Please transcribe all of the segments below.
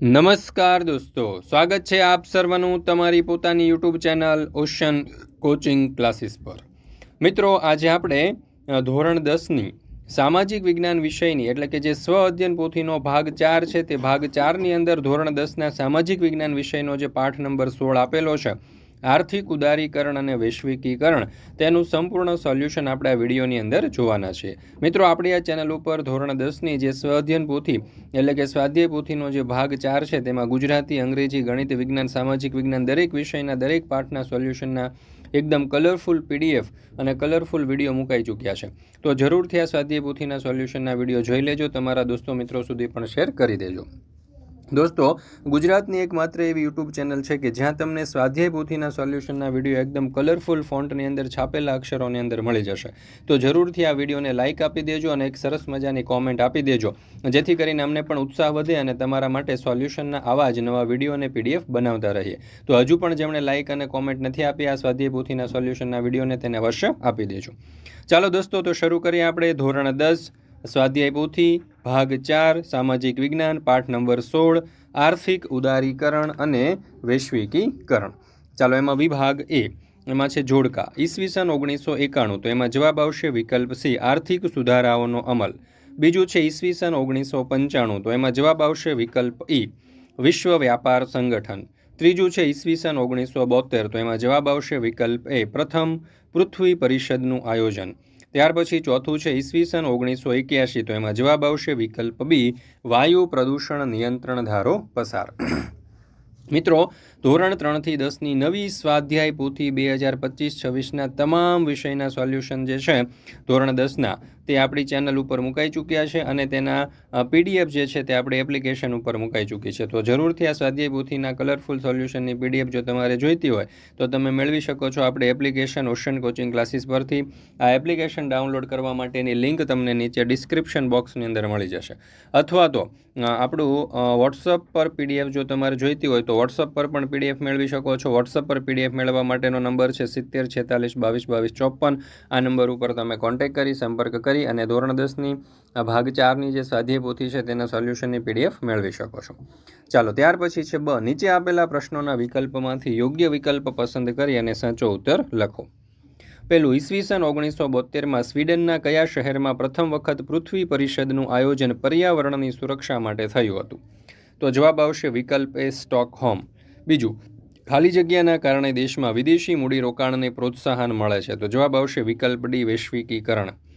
નમસ્કાર દોસ્તો, સ્વાગત છે આપ સર્વનું તમારી પોતાની YouTube channel ocean coaching classes પર. મિત્રો, આજે આપણે ધોરણ દસની સામાજિક વિજ્ઞાન વિષયની, એટલે કે જે સ્વ અધ્યયન પોથીનો ભાગ ચાર છે તે ભાગ ચારની અંદર ધોરણ દસના સામાજિક વિજ્ઞાન વિષયનો જે પાઠ નંબર સોળ આપેલો છે આર્થિક ઉદારીકરણ અને વૈશ્વિકીકરણ તેનું સંપૂર્ણ સોલ્યુશન આપણે આ વિડીયોની અંદર જોવાના છે. મિત્રો, આપણી આ ચેનલ ઉપર ધોરણ દસની જે સ્વાધ્યન પોથી, એટલે કે સ્વાધ્યાય પોથીનો જે ભાગ ચાર છે, તેમાં ગુજરાતી, અંગ્રેજી, ગણિત, વિજ્ઞાન, સામાજિક વિજ્ઞાન દરેક વિષયના, દરેક પાઠના સોલ્યુશનના એકદમ કલરફુલ પીડીએફ અને કલરફુલ વીડિયો મુકાઈ ચૂક્યા છે. તો જરૂરથી આ સ્વાધ્યાય પોથીના સોલ્યુશનના વીડિયો જોઈ લેજો, તમારા દોસ્તો મિત્રો સુધી પણ શેર કરી દેજો. દોસ્તો, ગુજરાતની એકમાત્ર એવી યુટ્યુબ ચેનલ છે કે જ્યાં તમને સ્વાધ્યાય પોથીના સોલ્યુશનના વીડિયો એકદમ કલરફુલ ફોન્ટની અંદર છાપેલા અક્ષરોની અંદર મળી જશે. તો જરૂરથી આ વિડીયોને લાઇક આપી દેજો અને એક સરસ મજાની કોમેન્ટ આપી દેજો. જેથી કરીને અમને પણ ઉત્સાહ વધે અને તમારા માટે સોલ્યુશનના આવા જ નવા વીડિયો અને પીડીએફ બનાવતા રહીએ. તો હજુ પણ જેમણે લાઇક અને કોમેન્ટ નથી આપી, આ સ્વાધ્યાય પોથીના સોલ્યુશનના વિડીયોને તેને અવશ્ય આપી દેજો. ચાલો દોસ્તો, તો શરૂ કરીએ આપણે ધોરણ દસ, સ્વાધ્યાય પોથી ભાગ ચાર, સામાજિક વિજ્ઞાન, પાઠ નંબર સોળ, આર્થિક ઉદારીકરણ અને વૈશ્વિકીકરણ. ચાલો, એમાં વિભાગ એ. એમાં છે જોડકા. ઈસવીસન ઓગણીસો એકાણું. તો એમાં જવાબ આવશે વિકલ્પ સી, આર્થિક સુધારાઓનો અમલ. બીજું છે ઈસવીસન ઓગણીસો પંચાણું. તો એમાં જવાબ આવશે વિકલ્પ ઈ, વિશ્વ વ્યાપાર સંગઠન. ત્રીજું છે ઈસવીસન ઓગણીસો બોતેર. તો એમાં જવાબ આવશે વિકલ્પ એ. પ્રથમ પૃથ્વી પરિષદનું આયોજન. ત્યાર પછી ચોથું છે ઈસવીસન ઓગણીસો એક્યાસી તો એમાં જવાબ આવશે વિકલ્પ બી, વાયુ પ્રદૂષણ નિયંત્રણ ધારો પસાર. મિત્રો, ધોરણ ત્રણથી દસની નવી સ્વાધ્યાય પોથી બે હજાર પચીસ છવ્વીસના તમામ વિષયના સોલ્યુશન જે છે, ધોરણ દસના તે આપણી ચેનલ ઉપર મુકાઈ ચૂક્યા છે અને તેના પીડીએફ જે છે તે આપણી એપ્લિકેશન ઉપર મુકાઈ ચૂકી છે. તો જરૂરથી આ સ્વાધ્યાય પોથીના કલરફુલ સોલ્યુશનની પીડીએફ જો તમારે જોઈતી હોય, તો તમે મેળવી શકો છો આપણે એપ્લિકેશન ઓશન કોચિંગ ક્લાસીસ પરથી. આ એપ્લિકેશન ડાઉનલોડ કરવા માટેની લિંક તમને નીચે ડિસ્ક્રિપ્શન બોક્સની અંદર મળી જશે. અથવા તો આપણું વોટ્સઅપ પર પીડીએફ જો તમારે જોઈતી હોય તો વોટ્સઅપ પર પણ પીડીએફ મેળવી શકો છો. વોટ્સઅપ પર પીડીએફ મેળવવા માટેનો નંબર છે સિત્તેર છેતાલીસ બાવીસ બાવીસ ચોપન. આ નંબર ઉપર તમે કોન્ટેક્ટ કરી સંપર્ક કરી અને ધોરણ દસની ભાગ ચારની જે સ્વાધ્યાય પોથી છે તેના સોલ્યુશનની પીડીએફ મેળવી શકો છો. ચાલો, ત્યાર પછી છે બ, નીચે આપેલા પ્રશ્નોના વિકલ્પમાંથી યોગ્ય વિકલ્પ પસંદ કરી અને સાચો ઉત્તર લખો. પહેલું, ઈસવીસન ઓગણીસો બોતેરમાં સ્વીડનના કયા શહેરમાં પ્રથમ વખત પૃથ્વી પરિષદનું આયોજન પર્યાવરણની સુરક્ષા માટે થયું હતું? તો જવાબ આવશે વિકલ્પ એ, સ્ટોકહોમ. બીજું, ખાલી જગ્યાના કારણે દેશમાં વિદેશી મૂડીરોકાણને પ્રોત્સાહન મળે છે. તો જવાબ આવશે વિકલ્પ ડી, વૈશ્વિકીકરણ.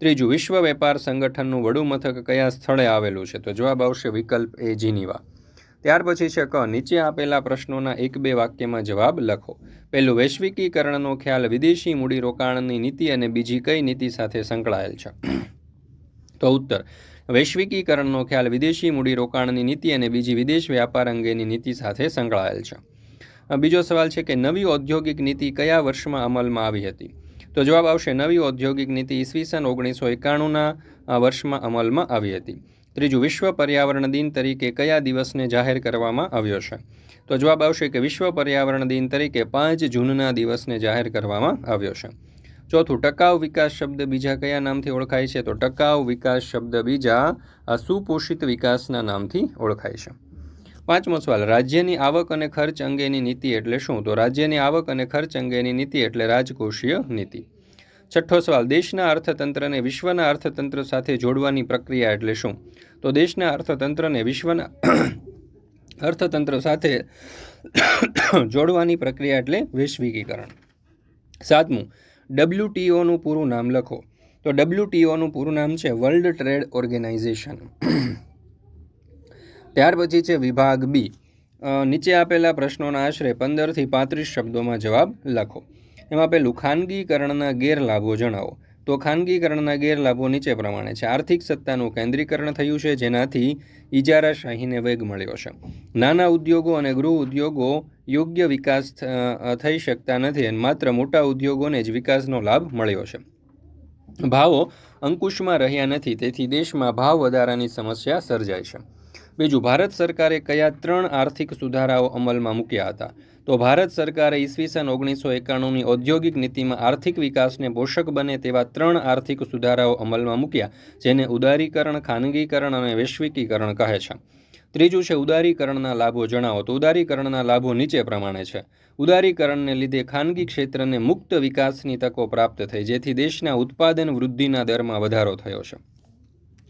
ત્રીજું, વિશ્વ વેપાર સંગઠનનું વડું મથક કયા સ્થળે આવેલું છે? તો જવાબ આવશે વિકલ્પ એ, જીનીવા. ત્યાર પછી છે ક, નીચે આપેલા પ્રશ્નોના એક બે વાક્યમાં જવાબ લખો. પહેલું, વૈશ્વિકીકરણનો ખ્યાલ વિદેશી મૂડીરોકાણની નીતિ અને બીજી કઈ નીતિ સાથે સંકળાયેલ છે? તો ઉત્તર, વૈશ્વિકીકરણનો ખ્યાલ વિદેશી મૂડીરોકાણની નીતિ અને બીજી વિદેશ વ્યાપાર અંગેની નીતિ સાથે સંકળાયેલ છે. બીજો સવાલ છે કે નવી ઔદ્યોગિક નીતિ કયા વર્ષમાં અમલમાં આવી હતી? તો જવાબ આવશે, નવી ઔદ્યોગિક નીતિ ઈસવીસન ઓગણીસો એકાણુંના વર્ષમાં અમલમાં આવી હતી. ત્રીજું, વિશ્વ પર્યાવરણ દિન તરીકે કયા દિવસને જાહેર કરવામાં આવ્યો છે? તો જવાબ આવશે કે વિશ્વ પર્યાવરણ દિન તરીકે પાંચ જૂનના દિવસને જાહેર કરવામાં આવ્યો છે. ચોથું, ટકાઉ વિકાસ શબ્દ બીજા કયા નામથી ઓળખાય છે? તો ટકાઉ વિકાસ શબ્દ બીજા સુપોષિત વિકાસના નામથી ઓળખાય છે. પાંચમો સવાલ, રાજ્યની આવક અને ખર્ચ અંગેની નીતિ એટલે શું? તો રાજ્યની આવક અને ખર્ચ અંગેની નીતિ એટલે રાજકોષીય નીતિ. છઠ્ઠો સવાલ, દેશના અર્થતંત્રને વિશ્વના અર્થતંત્ર સાથે જોડવાની પ્રક્રિયા એટલે શું? તો દેશના અર્થતંત્રને વિશ્વના અર્થતંત્ર સાથે જોડવાની પ્રક્રિયા એટલે વૈશ્વિકીકરણ. સાતમું ડબ્લ્યુટીઓનું પૂરું નામ લખો. તો ડબ્લ્યુટીઓનું પૂરું નામ છે વર્લ્ડ ટ્રેડ ઓર્ગેનાઇઝેશન. ત્યાર પછી છે વિભાગ બી. નીચે આપેલા પ્રશ્નોના આશરે પંદરથી પાંત્રીસ શબ્દોમાં જવાબ લખો. એમાં પેલું ખાનગીકરણના ગેરલાભો જણાવો. તો ખાનગીકરણના ગેરલાભો નીચે પ્રમાણે છે. આર્થિક સત્તાનું કેન્દ્રીકરણ થયું છે, જેનાથી ઇજારાશાહીને વેગ મળ્યો છે. નાના ઉદ્યોગો અને ગૃહ ઉદ્યોગો યોગ્ય વિકાસ થઈ શકતા નથી અને માત્ર મોટા ઉદ્યોગોને જ વિકાસનો લાભ મળ્યો છે. ભાવો અંકુશમાં રહ્યા નથી, તેથી દેશમાં ભાવ વધારાની સમસ્યા સર્જાય છે. બીજું, ભારત સરકારે કયા ત્રણ આર્થિક સુધારાઓ અમલમાં મૂક્યા હતા? તો ભારત સરકારે ઈસવીસન ઓગણીસો એકાણુંની ઔદ્યોગિક નીતિમાં આર્થિક વિકાસને પોષક બને તેવા ત્રણ આર્થિક સુધારાઓ અમલમાં મૂક્યા, જેને ઉદારીકરણ, ખાનગીકરણ અને વૈશ્વિકીકરણ કહે છે. ત્રીજું છે, ઉદારીકરણના લાભો જણાવો. તો ઉદારીકરણના લાભો નીચે પ્રમાણે છે. ઉદારીકરણને લીધે ખાનગી ક્ષેત્રને મુક્ત વિકાસની તકો પ્રાપ્ત થઈ, જેથી દેશના ઉત્પાદન વૃદ્ધિના દરમાં વધારો થયો છે.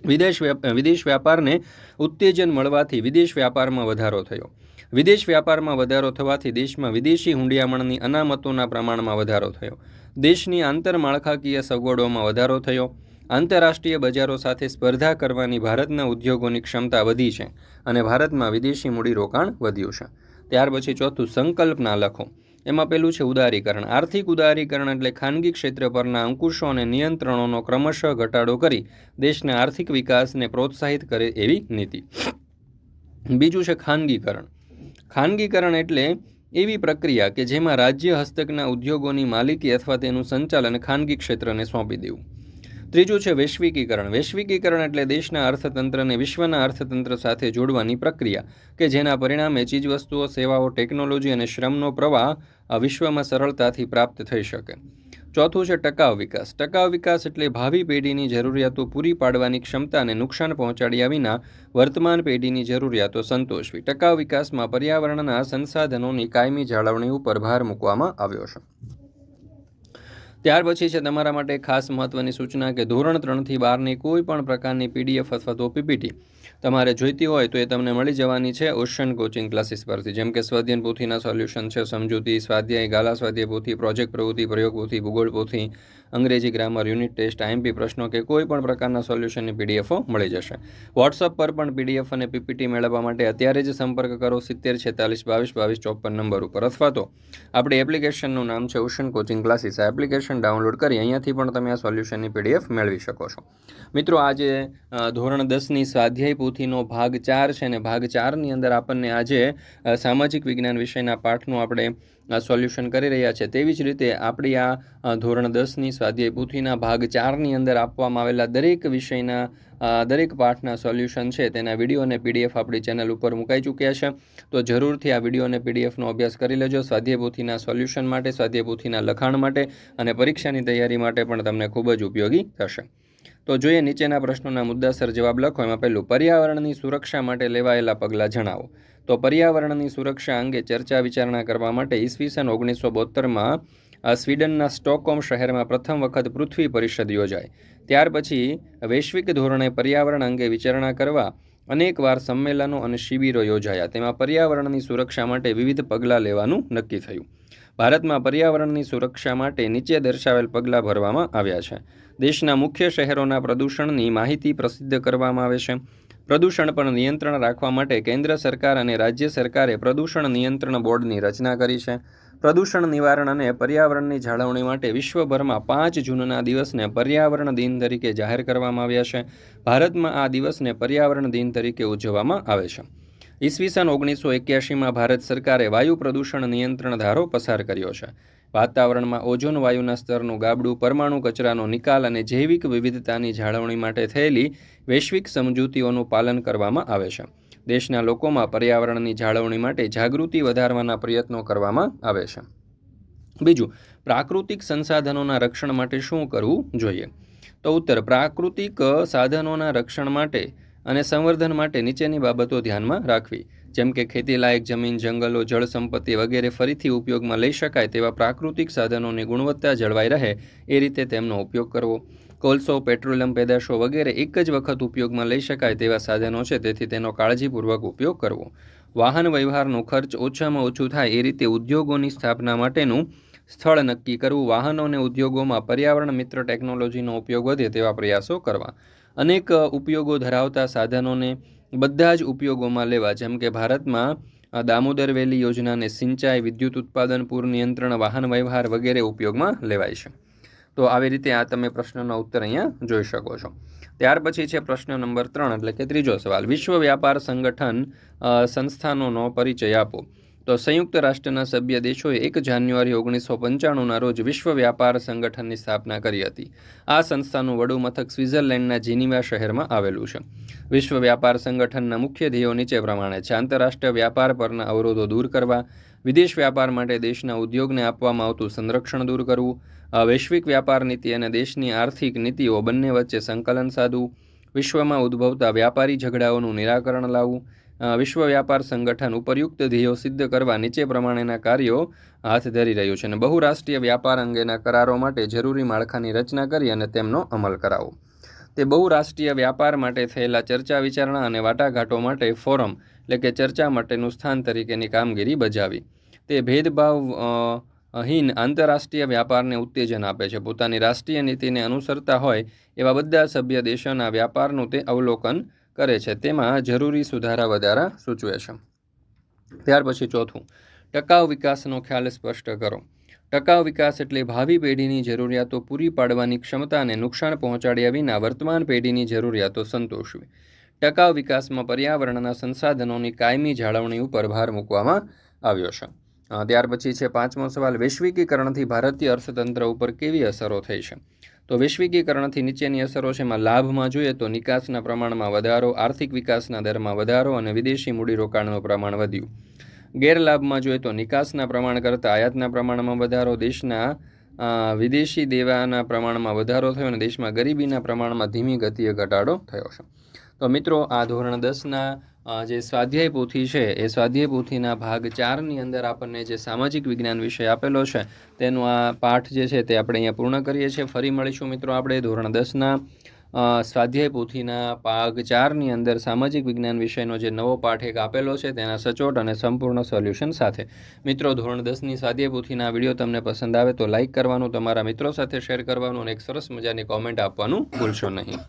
વિદેશ વિદેશ વ્યાપારને ઉત્તેજન મળવાથી વિદેશ વ્યાપારમાં વધારો થયો. વિદેશ વ્યાપારમાં વધારો થવાથી દેશમાં વિદેશી હુંડિયામણની અનામતોના પ્રમાણમાં વધારો થયો. દેશની આંતરમાળખાકીય સગવડોમાં વધારો થયો. આંતરરાષ્ટ્રીય બજારો સાથે સ્પર્ધા કરવાની ભારતના ઉદ્યોગોની ક્ષમતા વધી છે અને ભારતમાં વિદેશી મૂડીરોકાણ વધ્યું છે. ત્યાર પછી ચોથું સંકલ્પના લખો. એમાં પેલું છે ઉદારીકરણ. આર્થિક ઉદારીકરણ એટલે ખાનગી ક્ષેત્ર પરના અંકુશો અને નિયંત્રણોનો ક્રમશઃ ઘટાડો કરી દેશના આર્થિક વિકાસને પ્રોત્સાહિત કરે એવી નીતિ. બીજું છે ખાનગીકરણ. ખાનગીકરણ એટલે એવી પ્રક્રિયા કે જેમાં રાજ્ય હસ્તકના ઉદ્યોગોની માલિકી અથવા તેનું સંચાલન ખાનગી ક્ષેત્રને સોંપી દેવું. ત્રીજું છે વૈશ્વિકીકરણ. વૈશ્વિકીકરણ એટલે દેશના અર્થતંત્રને વિશ્વના અર્થતંત્ર સાથે જોડવાની પ્રક્રિયા કે જેના પરિણામે ચીજવસ્તુઓ, સેવાઓ, ટેકનોલોજી અને શ્રમનો પ્રવાહ આ વિશ્વમાં સરળતાથી પ્રાપ્ત થઈ શકે. ચોથું છે ટકાઉ વિકાસ. ટકાઉ વિકાસ એટલે ભાવિ પેઢીની જરૂરિયાતો પૂરી પાડવાની ક્ષમતાને નુકસાન પહોંચાડ્યા વિના વર્તમાન પેઢીની જરૂરિયાતો સંતોષવી. ટકાઉ વિકાસમાં પર્યાવરણના સંસાધનોની કાયમી જાળવણી ઉપર ભાર મૂકવામાં આવ્યો છે. ત્યાર પછી છે તમારા માટે ખાસ મહત્વની સૂચના કે ધોરણ ત્રણથી બારની કોઈ પણ પ્રકારની પીડીએફ અથવા તો પીપીટી. તમારે જોઈતી હોય તો એ તમને મળી જવાની છે ઓશન કોચિંગ ક્લાસીસ પરથી. જેમ કે સ્વાધ્યન પોથીના સોલ્યુશન છે, સમજૂતી, સ્વાધ્યાય, ગાલા સ્વાધ્યાય પોથી, પ્રોજેક્ટ પ્રવૃત્તિ, પ્રયોગ પોથી, ભૂગોળ પોથી, અંગ્રેજી ગ્રામર, યુનિટ ટેસ્ટ, આઈએમપી પ્રશ્નો કે કોઈ પણ પ્રકારના સોલ્યુશનની પીડીએફો મળી જશે. વોટ્સઅપ પર પણ પીડીએફ અને પીપીટી મેળવવા માટે અત્યારે જ સંપર્ક કરો સિત્તેર છેતાલીસ બાવીસ બાવીસ ચોપન નંબર ઉપર. અથવા તો આપણી એપ્લિકેશનનું નામ છે ઓશન કોચિંગ ક્લાસીસ. આ એપ્લિકેશન ડાઉનલોડ કરી અહીંયાથી પણ તમે આ સોલ્યુશનની પીડીએફ મેળવી શકો છો. મિત્રો, આજે ધોરણ દસની સ્વાધ્યાય પોથીનો ભાગ ચાર છે અને ભાગ ચારની અંદર આપણને આજે સામાજિક વિજ્ઞાન વિષયના પાઠનું આપણે સોલ્યુશન કરી રહ્યા છે. તેવી જ રીતે આપણી આ ધોરણ દસની સ્વાધ્યાય પોથીના ભાગ ચારની અંદર આપવામાં આવેલા દરેક વિષયના દરેક પાઠના સોલ્યુશન છે. તેના વીડિયો અને પીડીએફ આપણી ચેનલ ઉપર મુકાઈ ચૂક્યા છે. તો જરૂરથી આ વીડિયો અને પીડીએફનો અભ્યાસ કરી લેજો. સ્વાધ્યાય પોથીના સોલ્યુશન માટે સ્વાધ્યાય પોથીના લખાણ માટે અને પરીક્ષાની તૈયારી માટે પણ તમને ખૂબ જ ઉપયોગી થશે. તો જોઈએ નીચેના પ્રશ્નોના મુદ્દાસર જવાબ લખો. એમાં પહેલું, પર્યાવરણની સુરક્ષા માટે લેવાયેલા પગલાં જણાવો. તો પર્યાવરણની સુરક્ષા અંગે ચર્ચા વિચારણા કરવા માટે ઈસવીસન ઓગણીસો બોતેરમાં સ્વીડનના સ્ટોકહોમ શહેરમાં પ્રથમ વખત પૃથ્વી પરિષદ યોજાઈ. ત્યાર પછી વૈશ્વિક ધોરણે પર્યાવરણ અંગે વિચારણા કરવા અનેકવાર સંમેલનો અને શિબિરો યોજાયા. તેમાં પર્યાવરણની સુરક્ષા માટે વિવિધ પગલાં લેવાનું નક્કી થયું. ભારતમાં પર્યાવરણની સુરક્ષા માટે નીચે દર્શાવેલ પગલાં ભરવામાં આવ્યા છે. દેશના મુખ્ય શહેરોના પ્રદૂષણની માહિતી પ્રસિદ્ધ કરવામાં આવે છે. પ્રદૂષણ પર નિયંત્રણ રાખવા માટે કેન્દ્ર સરકાર અને રાજ્ય સરકારે પ્રદૂષણ નિયંત્રણ બોર્ડની રચના કરી છે. પ્રદૂષણ નિવારણ અને પર્યાવરણની જાળવણી માટે વિશ્વભરમાં પાંચ જૂનના દિવસને પર્યાવરણ દિન તરીકે જાહેર કરવામાં આવ્યા છે. ભારતમાં આ દિવસને પર્યાવરણ દિન તરીકે ઉજવવામાં આવે છે. ઈસવીસન ઓગણીસો એક્યાસીમાં ભારત સરકારે વાયુ પ્રદૂષણ નિયંત્રણ ધારો પસાર કર્યો છે. વાતાવરણમાં ઓઝોન વાયુના સ્તરનું ગાબડું, પરમાણુ કચરાનો નિકાલ અને જૈવિક વિવિધતાની જાળવણી માટે થયેલી વૈશ્વિક સમજૂતીઓનું પાલન કરવામાં આવે છે. દેશના લોકોમાં પર્યાવરણની જાળવણી માટે જાગૃતિ વધારવાના પ્રયત્નો કરવામાં આવે છે. બીજું, પ્રાકૃતિક સંસાધનોના રક્ષણ માટે શું કરવું જોઈએ? તો ઉત્તર, પ્રાકૃતિક સાધનોના રક્ષણ માટે અને સંવર્ધન માટે નીચેની બાબતો ધ્યાનમાં રાખવી. જેમ કે ખેતીલાયક જમીન, જંગલો, જળ સંપત્તિ વગેરે ફરીથી ઉપયોગમાં લઈ શકાય તેવા પ્રાકૃતિક સાધનોની ગુણવત્તા જળવાઈ રહે, એ રીતે તેમનો ઉપયોગ કરવો. કોલસો, પેટ્રોલિયમ પેદાશો વગેરે એક જ વખત ઉપયોગમાં લઈ શકાય તેવા સાધનો છે, તેથી તેનો કાળજીપૂર્વક ઉપયોગ કરવો. વાહન વ્યવહારનો ખર્ચ ઓછામાં ઓછું થાય, એ રીતે ઉદ્યોગોની સ્થાપના માટેનું સ્થળ નક્કી કરવું, વાહનો અને ઉદ્યોગોમાં પર્યાવરણ મિત્ર ટેકનોલોજીનો ઉપયોગ વધે તેવા પ્રયાસો કરવા. અનેક ઉપયોગો ધરાવતા સાધનોને બધા જ ઉપયોગોમાં લેવા, જેમ કે ભારતમાં દામોદર વેલી યોજનાને સિંચાઈ, વિદ્યુત ઉત્પાદન, પૂર નિયંત્રણ, વાહન વ્યવહાર વગેરે ઉપયોગમાં લેવાય છે. તો આવી રીતે આ તમે પ્રશ્નનો ઉત્તર અહીંયા જોઈ શકો છો. ત્યાર પછી છે પ્રશ્ન નંબર ત્રણ, એટલે કે ત્રીજો સવાલ. વિશ્વ વ્યાપાર સંગઠન સંસ્થાનોનો પરિચય આપો. તો સંયુક્ત રાષ્ટ્રના સભ્ય દેશોએ એક જાન્યુઆરી ઓગણીસો પંચાણુંના રોજ વિશ્વ વ્યાપાર સંગઠનની સ્થાપના કરી હતી. આ સંસ્થાનું વડું મથક સ્વિટ્ઝરલેન્ડના જીનીવા શહેરમાં આવેલું છે. વિશ્વ વ્યાપાર સંગઠનના મુખ્ય ધ્યેયો નીચે પ્રમાણે છે. આંતરરાષ્ટ્રીય વ્યાપાર પરના અવરોધો દૂર કરવા, વિદેશ વ્યાપાર માટે દેશના ઉદ્યોગને આપવામાં આવતું સંરક્ષણ દૂર કરવું વૈશ્વિક વ્યાપાર નીતિ અને દેશની આર્થિક નીતિઓ બંને વચ્ચે સંકલન સાધવું, વિશ્વમાં ઉદ્ભવતા વ્યાપારી ઝઘડાઓનું નિરાકરણ લાવવું વિશ્વ વ્યાપાર સંગઠન ઉપરયુક્ત ધ્યેયો સિદ્ધ કરવા નીચે પ્રમાણેના કાર્યો હાથ ધરી રહ્યું છે અને બહુરાષ્ટ્રીય વ્યાપાર અંગેના કરારો માટે જરૂરી માળખાની રચના કરી અને તેમનો અમલ કરાવો. તે બહુરાષ્ટ્રીય વ્યાપાર માટે થયેલા ચર્ચા વિચારણા અને વાટાઘાટો માટે ફોરમ, એટલે કે ચર્ચા માટેનું સ્થાન તરીકેની કામગીરી બજાવી. તે ભેદભાવ હીન આંતરરાષ્ટ્રીય વ્યાપારને ઉત્તેજન આપે છે. પોતાની રાષ્ટ્રીય નીતિને અનુસરતા હોય એવા બધા સભ્ય દેશોના વ્યાપારનું તે અવલોકન કરે છે, તેમાં જરૂરી સુધારા વધારા સૂચવે છે. ત્યાર પછી ચોથું, ટકાઉ વિકાસનો ખ્યાલ સ્પષ્ટ કરો. ટકાઉ વિકાસ એટલે ભાવિ પેઢીની જરૂરિયાતો પૂરી પાડવાની ક્ષમતાને નુકસાન પહોંચાડ્યા વિના વર્તમાન પેઢીની જરૂરિયાતો સંતોષવી. ટકાઉ વિકાસમાં પર્યાવરણના સંસાધનોની કાયમી જાળવણી ઉપર ભાર મૂકવામાં આવ્યો છે. ત્યાર પછી છે પાંચમો સવાલ, વૈશ્વિકીકરણથી ભારતીય અર્થતંત્ર ઉપર કેવી અસરો થઈ છે? તો વૈશ્વિકીકરણથી નીચેની અસરો છે. એમાં લાભમાં જોઈએ તો નિકાસના પ્રમાણમાં વધારો, આર્થિક વિકાસના દરમાં વધારો અને વિદેશી મૂડીરોકાણનું પ્રમાણ વધ્યું. ગેરલાભમાં જોઈએ તો નિકાસના પ્રમાણ કરતાં આયાતના પ્રમાણમાં વધારો, દેશના વિદેશી દેવાના પ્રમાણમાં વધારો થયો અને દેશમાં ગરીબીના પ્રમાણમાં ધીમી ગતિએ ઘટાડો થયો છે. તો મિત્રો, આ ધોરણ દસના જે સ્વાધ્યાય પોથી છે, એ સ્વાધ્યાય પોથીના ભાગ ચારની અંદર આપણને જે સામાજિક વિજ્ઞાન વિષય આપેલો છે, તેનો આ પાઠ જે છે તે આપણે અહીંયા પૂર્ણ કરીએ છીએ. ફરી મળીશું મિત્રો આપણે ધોરણ દસના. સ્વાધ્યાય પોથીના ભાગ ચારની અંદર સામાજિક વિજ્ઞાન વિષયનો જે નવો પાઠ એક આપેલો છે, તેના સચોટ અને સંપૂર્ણ સોલ્યુશન સાથે. મિત્રો, ધોરણ દસની સ્વાધ્યાય પોથીના વીડિયો તમને પસંદ આવે તો લાઇક કરવાનું, તમારા મિત્રો સાથે શેર કરવાનું અને એક સરસ મજાની કોમેન્ટ આપવાનું ભૂલશો નહીં.